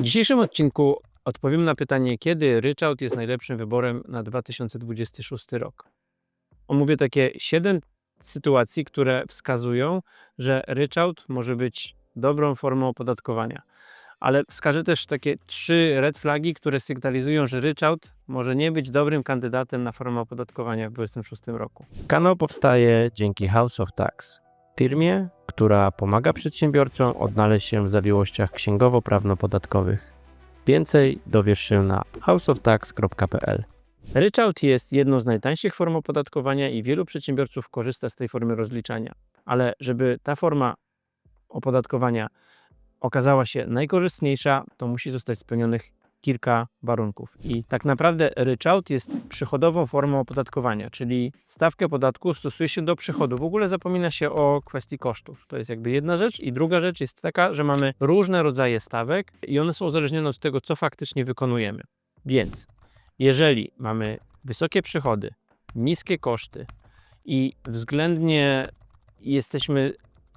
W dzisiejszym odcinku odpowiem na pytanie, kiedy ryczałt jest najlepszym wyborem na 2026 rok. Omówię takie 7 sytuacji, które wskazują, że ryczałt może być dobrą formą opodatkowania. Ale wskażę też takie trzy red flagi, które sygnalizują, że ryczałt może nie być dobrym kandydatem na formę opodatkowania w 2026 roku. Kanał powstaje dzięki House of Tax, firmie, która pomaga przedsiębiorcom odnaleźć się w zawiłościach księgowo-prawno-podatkowych. Więcej dowiesz się na houseoftax.pl. Ryczałt jest jedną z najtańszych form opodatkowania i wielu przedsiębiorców korzysta z tej formy rozliczania. Ale żeby ta forma opodatkowania okazała się najkorzystniejsza, to musi zostać spełnionych kilka warunków. I tak naprawdę ryczałt jest przychodową formą opodatkowania, czyli stawkę podatku stosuje się do przychodu. W ogóle zapomina się o kwestii kosztów. To jest jakby jedna rzecz. I druga rzecz jest taka, że mamy różne rodzaje stawek i one są uzależnione od tego, co faktycznie wykonujemy. Więc jeżeli mamy wysokie przychody, niskie koszty i względnie jesteśmy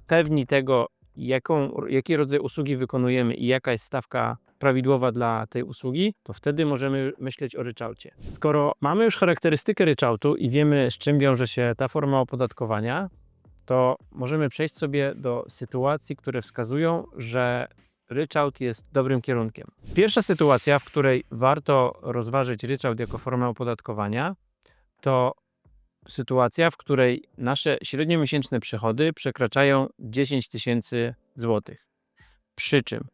pewni tego, jaką, jaki rodzaj usługi wykonujemy i jaka jest stawka prawidłowa dla tej usługi, to wtedy możemy myśleć o ryczałcie. Skoro mamy już charakterystykę ryczałtu i wiemy, z czym wiąże się ta forma opodatkowania, to możemy przejść sobie do sytuacji, które wskazują, że ryczałt jest dobrym kierunkiem. Pierwsza sytuacja, w której warto rozważyć ryczałt jako formę opodatkowania, to sytuacja, w której nasze średniomiesięczne przychody przekraczają 10 tysięcy złotych. Przy czym,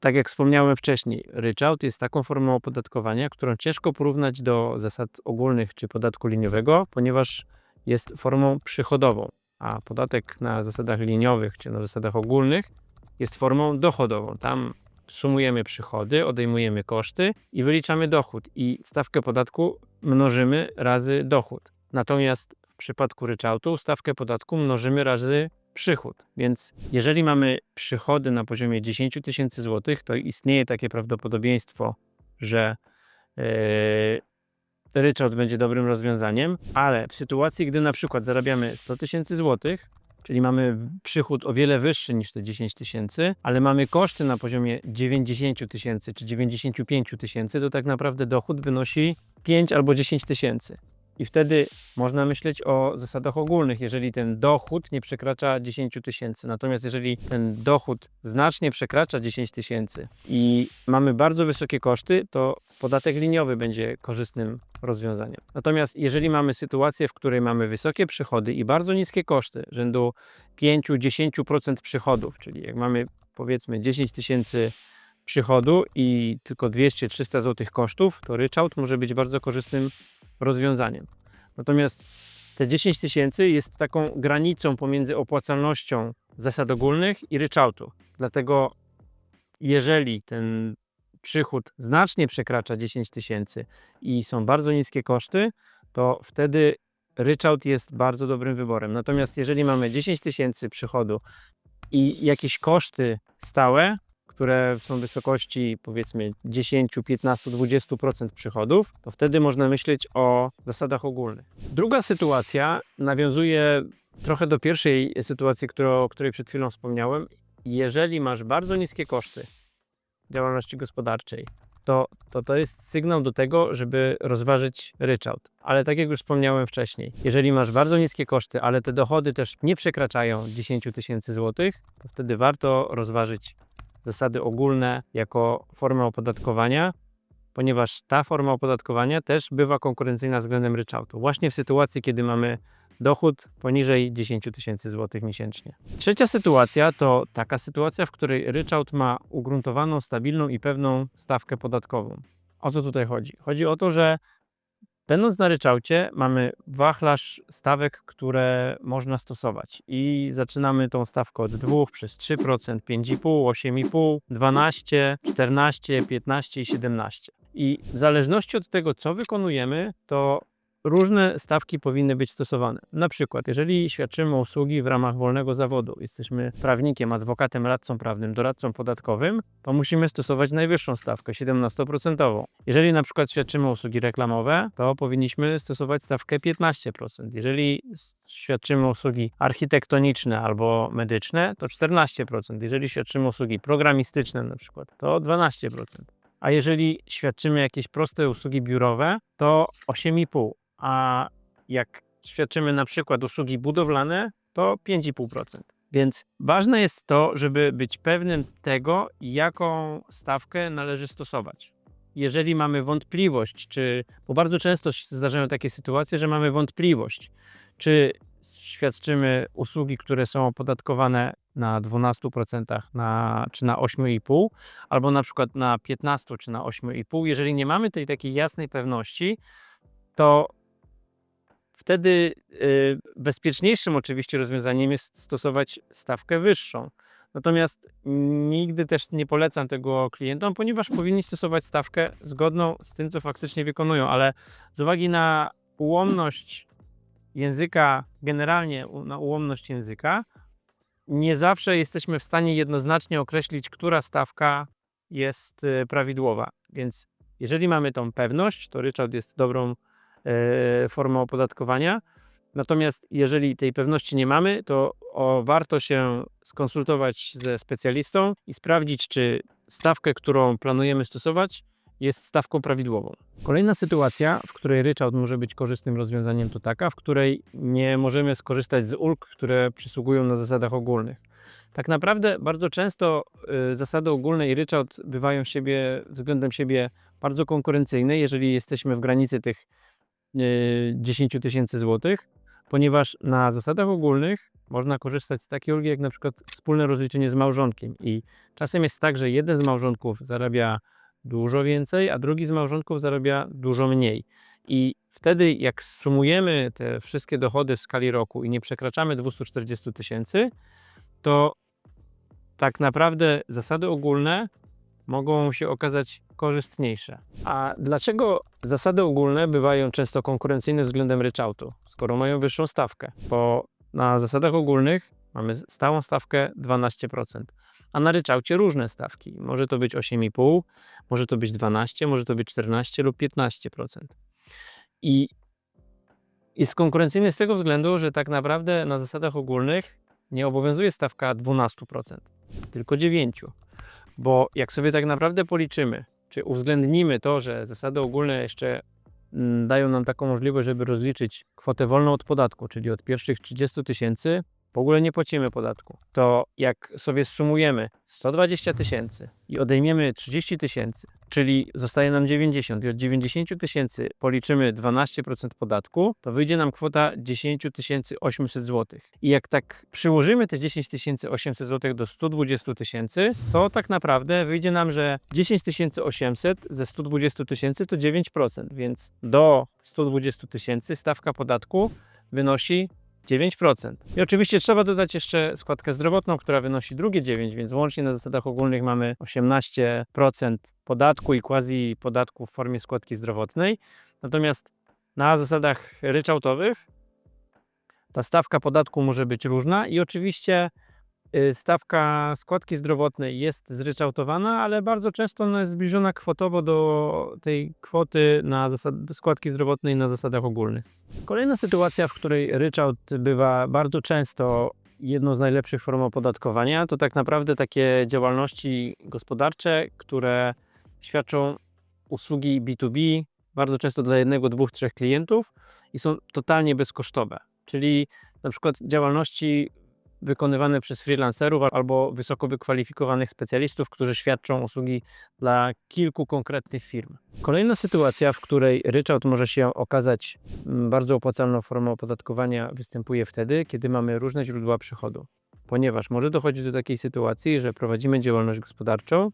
tak jak wspomniałem wcześniej, ryczałt jest taką formą opodatkowania, którą ciężko porównać do zasad ogólnych czy podatku liniowego, ponieważ jest formą przychodową, a podatek na zasadach liniowych czy na zasadach ogólnych jest formą dochodową. Tam sumujemy przychody, odejmujemy koszty i wyliczamy dochód i stawkę podatku mnożymy razy dochód. Natomiast w przypadku ryczałtu stawkę podatku mnożymy razy przychód. Więc jeżeli mamy przychody na poziomie 10 tysięcy złotych, to istnieje takie prawdopodobieństwo, że yy, ryczałt będzie dobrym rozwiązaniem, ale w sytuacji, gdy na przykład zarabiamy 100 tysięcy złotych, czyli mamy przychód o wiele wyższy niż te 10 tysięcy, ale mamy koszty na poziomie 90 tysięcy czy 95 tysięcy, to tak naprawdę dochód wynosi 5 albo 10 tysięcy. I wtedy można myśleć o zasadach ogólnych, jeżeli ten dochód nie przekracza 10 tysięcy. Natomiast jeżeli ten dochód znacznie przekracza 10 tysięcy i mamy bardzo wysokie koszty, to podatek liniowy będzie korzystnym rozwiązaniem. Natomiast jeżeli mamy sytuację, w której mamy wysokie przychody i bardzo niskie koszty, rzędu 5-10% przychodów, czyli jak mamy powiedzmy 10 tysięcy przychodu i tylko 200-300 zł kosztów, to ryczałt może być bardzo korzystnym rozwiązaniem. Natomiast te 10 tysięcy jest taką granicą pomiędzy opłacalnością zasad ogólnych i ryczałtu. Dlatego jeżeli ten przychód znacznie przekracza 10 tysięcy i są bardzo niskie koszty, to wtedy ryczałt jest bardzo dobrym wyborem. Natomiast jeżeli mamy 10 tysięcy przychodu i jakieś koszty stałe, które są w wysokości powiedzmy 10, 15, 20% przychodów, to wtedy można myśleć o zasadach ogólnych. Druga sytuacja nawiązuje trochę do pierwszej sytuacji, którą, o której przed chwilą wspomniałem. Jeżeli masz bardzo niskie koszty działalności gospodarczej, to, to to jest sygnał do tego, żeby rozważyć ryczałt. Ale tak jak już wspomniałem wcześniej, jeżeli masz bardzo niskie koszty, ale te dochody też nie przekraczają 10 tysięcy złotych, to wtedy warto rozważyć zasady ogólne jako formę opodatkowania, ponieważ ta forma opodatkowania też bywa konkurencyjna względem ryczałtu. Właśnie w sytuacji, kiedy mamy dochód poniżej 10 tysięcy złotych miesięcznie. Trzecia sytuacja to taka sytuacja, w której ryczałt ma ugruntowaną, stabilną i pewną stawkę podatkową. O co tutaj chodzi? Chodzi o to, że Będąc na ryczałcie, mamy wachlarz stawek, które można stosować. I zaczynamy tą stawkę od 2 przez 3%, 5,5, 8,5, 12, 14, 15 i 17. I w zależności od tego, co wykonujemy, to różne stawki powinny być stosowane. Na przykład, jeżeli świadczymy usługi w ramach wolnego zawodu, jesteśmy prawnikiem, adwokatem, radcą prawnym, doradcą podatkowym, to musimy stosować najwyższą stawkę 17%. Jeżeli na przykład świadczymy usługi reklamowe, to powinniśmy stosować stawkę 15%. Jeżeli świadczymy usługi architektoniczne albo medyczne, to 14%. Jeżeli świadczymy usługi programistyczne na przykład, to 12%. A jeżeli świadczymy jakieś proste usługi biurowe, to 8,5%. A jak świadczymy na przykład usługi budowlane, to 5,5%. Więc ważne jest to, żeby być pewnym tego, jaką stawkę należy stosować. Jeżeli mamy wątpliwość, czy, bo bardzo często się zdarzają takie sytuacje, że mamy wątpliwość, czy świadczymy usługi, które są opodatkowane na 12%, na, czy na 8,5%, albo na przykład na 15 czy na 8,5. Jeżeli nie mamy tej takiej jasnej pewności, to wtedy y, bezpieczniejszym oczywiście rozwiązaniem jest stosować stawkę wyższą. Natomiast nigdy też nie polecam tego klientom, ponieważ powinni stosować stawkę zgodną z tym, co faktycznie wykonują, ale z uwagi na ułomność języka, generalnie na ułomność języka, nie zawsze jesteśmy w stanie jednoznacznie określić, która stawka jest y, prawidłowa. Więc jeżeli mamy tą pewność, to ryczałt jest dobrą e, formą opodatkowania. Natomiast jeżeli tej pewności nie mamy, to o, warto się skonsultować ze specjalistą i sprawdzić, czy stawkę, którą planujemy stosować, jest stawką prawidłową. Kolejna sytuacja, w której ryczałt może być korzystnym rozwiązaniem, to taka, w której nie możemy skorzystać z ulg, które przysługują na zasadach ogólnych. Tak naprawdę bardzo często y, zasady ogólne i ryczałt bywają siebie, względem siebie bardzo konkurencyjne, jeżeli jesteśmy w granicy tych 10 tysięcy złotych, ponieważ na zasadach ogólnych można korzystać z takiej ulgi jak na przykład wspólne rozliczenie z małżonkiem i czasem jest tak, że jeden z małżonków zarabia dużo więcej, a drugi z małżonków zarabia dużo mniej. I wtedy, jak sumujemy te wszystkie dochody w skali roku i nie przekraczamy 240 tysięcy, to tak naprawdę zasady ogólne mogą się okazać korzystniejsze. A dlaczego zasady ogólne bywają często konkurencyjne względem ryczałtu, skoro mają wyższą stawkę? Bo na zasadach ogólnych mamy stałą stawkę 12%, a na ryczałcie różne stawki. Może to być 8,5, może to być 12, może to być 14 lub 15%. I jest konkurencyjny z tego względu, że tak naprawdę na zasadach ogólnych nie obowiązuje stawka 12%, tylko 9%. Bo jak sobie tak naprawdę policzymy, czy uwzględnimy to, że zasady ogólne jeszcze mm, dają nam taką możliwość, żeby rozliczyć kwotę wolną od podatku, czyli od pierwszych 30 tysięcy w ogóle nie płacimy podatku, to jak sobie sumujemy 120 tysięcy i odejmiemy 30 tysięcy, czyli zostaje nam 90 i od 90 tysięcy policzymy 12% podatku, to wyjdzie nam kwota 10 800 zł. I jak tak przyłożymy te 10 800 zł do 120 tysięcy, to tak naprawdę wyjdzie nam, że 10 800 ze 120 tysięcy to 9%, więc do 120 tysięcy stawka podatku wynosi 9%. I oczywiście trzeba dodać jeszcze składkę zdrowotną, która wynosi drugie 9, więc łącznie na zasadach ogólnych mamy 18% podatku i quasi podatku w formie składki zdrowotnej. Natomiast na zasadach ryczałtowych ta stawka podatku może być różna i oczywiście stawka składki zdrowotnej jest zryczałtowana, ale bardzo często ona jest zbliżona kwotowo do tej kwoty na zasad, składki zdrowotnej na zasadach ogólnych. Kolejna sytuacja, w której ryczałt bywa bardzo często jedną z najlepszych form opodatkowania, to tak naprawdę takie działalności gospodarcze, które świadczą usługi B2B, bardzo często dla jednego, dwóch, trzech klientów i są totalnie bezkosztowe. Czyli na przykład działalności wykonywane przez freelancerów albo wysoko wykwalifikowanych specjalistów, którzy świadczą usługi dla kilku konkretnych firm. Kolejna sytuacja, w której ryczałt może się okazać mm, bardzo opłacalną formą opodatkowania, występuje wtedy, kiedy mamy różne źródła przychodu. Ponieważ może dochodzić do takiej sytuacji, że prowadzimy działalność gospodarczą,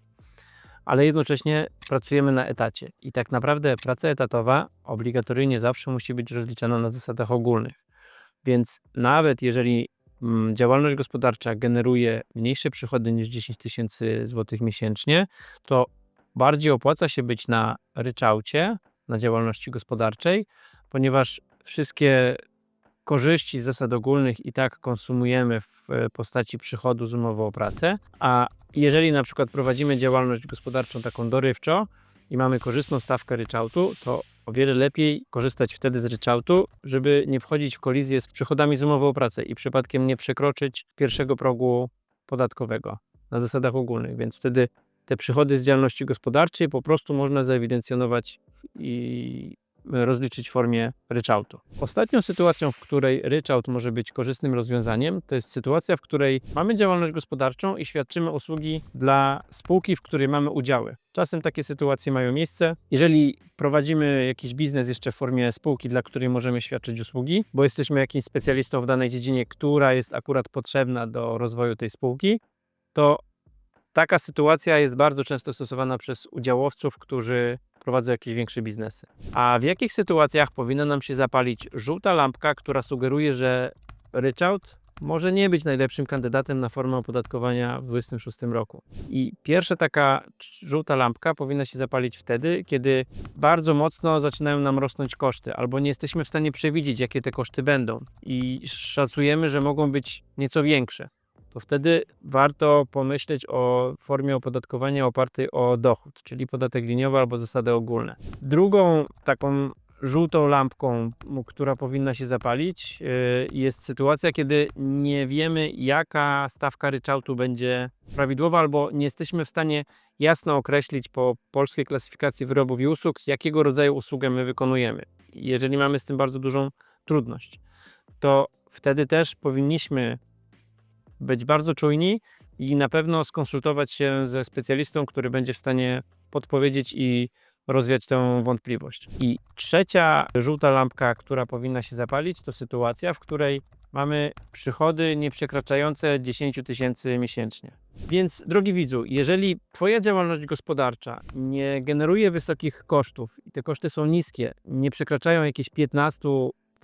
ale jednocześnie pracujemy na etacie. I tak naprawdę praca etatowa obligatoryjnie zawsze musi być rozliczana na zasadach ogólnych. Więc nawet jeżeli działalność gospodarcza generuje mniejsze przychody niż 10 tysięcy złotych miesięcznie, to bardziej opłaca się być na ryczałcie, na działalności gospodarczej, ponieważ wszystkie korzyści z zasad ogólnych i tak konsumujemy w e, postaci przychodu z umowy o pracę, a jeżeli na przykład prowadzimy działalność gospodarczą taką dorywczo i mamy korzystną stawkę ryczałtu, to o wiele lepiej korzystać wtedy z ryczałtu, żeby nie wchodzić w kolizję z przychodami z umowy o pracę i przypadkiem nie przekroczyć pierwszego progu podatkowego na zasadach ogólnych, więc wtedy te przychody z działalności gospodarczej po prostu można zaewidencjonować i rozliczyć w formie ryczałtu. Ostatnią sytuacją, w której ryczałt może być korzystnym rozwiązaniem, to jest sytuacja, w której mamy działalność gospodarczą i świadczymy usługi dla spółki, w której mamy udziały. Czasem takie sytuacje mają miejsce. Jeżeli prowadzimy jakiś biznes jeszcze w formie spółki, dla której możemy świadczyć usługi, bo jesteśmy jakimś specjalistą w danej dziedzinie, która jest akurat potrzebna do rozwoju tej spółki, to taka sytuacja jest bardzo często stosowana przez udziałowców, którzy prowadzą jakieś większe biznesy. A w jakich sytuacjach powinna nam się zapalić żółta lampka, która sugeruje, że ryczałt może nie być najlepszym kandydatem na formę opodatkowania w 2026 roku. I pierwsza taka żółta lampka powinna się zapalić wtedy, kiedy bardzo mocno zaczynają nam rosnąć koszty, albo nie jesteśmy w stanie przewidzieć, jakie te koszty będą i szacujemy, że mogą być nieco większe to wtedy warto pomyśleć o formie opodatkowania opartej o dochód, czyli podatek liniowy albo zasady ogólne. Drugą taką żółtą lampką, która powinna się zapalić, yy, jest sytuacja, kiedy nie wiemy, jaka stawka ryczałtu będzie prawidłowa, albo nie jesteśmy w stanie jasno określić po polskiej klasyfikacji wyrobów i usług, jakiego rodzaju usługę my wykonujemy. Jeżeli mamy z tym bardzo dużą trudność, to wtedy też powinniśmy być bardzo czujni i na pewno skonsultować się ze specjalistą, który będzie w stanie podpowiedzieć i rozwiać tę wątpliwość. I trzecia żółta lampka, która powinna się zapalić, to sytuacja, w której mamy przychody nie przekraczające 10 tysięcy miesięcznie. Więc, drogi widzu, jeżeli Twoja działalność gospodarcza nie generuje wysokich kosztów i te koszty są niskie, nie przekraczają jakieś 15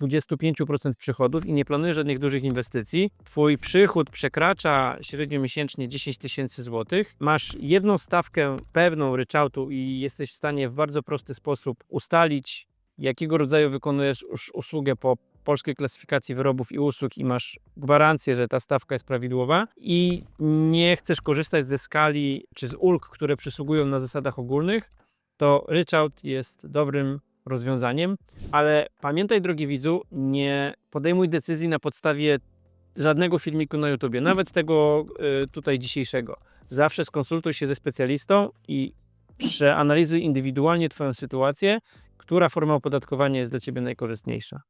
25% przychodów i nie planujesz żadnych dużych inwestycji, twój przychód przekracza średnio miesięcznie 10 tysięcy złotych, masz jedną stawkę pewną ryczałtu i jesteś w stanie w bardzo prosty sposób ustalić, jakiego rodzaju wykonujesz us- usługę po polskiej klasyfikacji wyrobów i usług i masz gwarancję, że ta stawka jest prawidłowa. I nie chcesz korzystać ze skali czy z ulg, które przysługują na zasadach ogólnych, to ryczałt jest dobrym rozwiązaniem, ale pamiętaj, drogi widzu, nie podejmuj decyzji na podstawie żadnego filmiku na YouTubie, nawet tego y, tutaj dzisiejszego. Zawsze skonsultuj się ze specjalistą i przeanalizuj indywidualnie Twoją sytuację, która forma opodatkowania jest dla Ciebie najkorzystniejsza.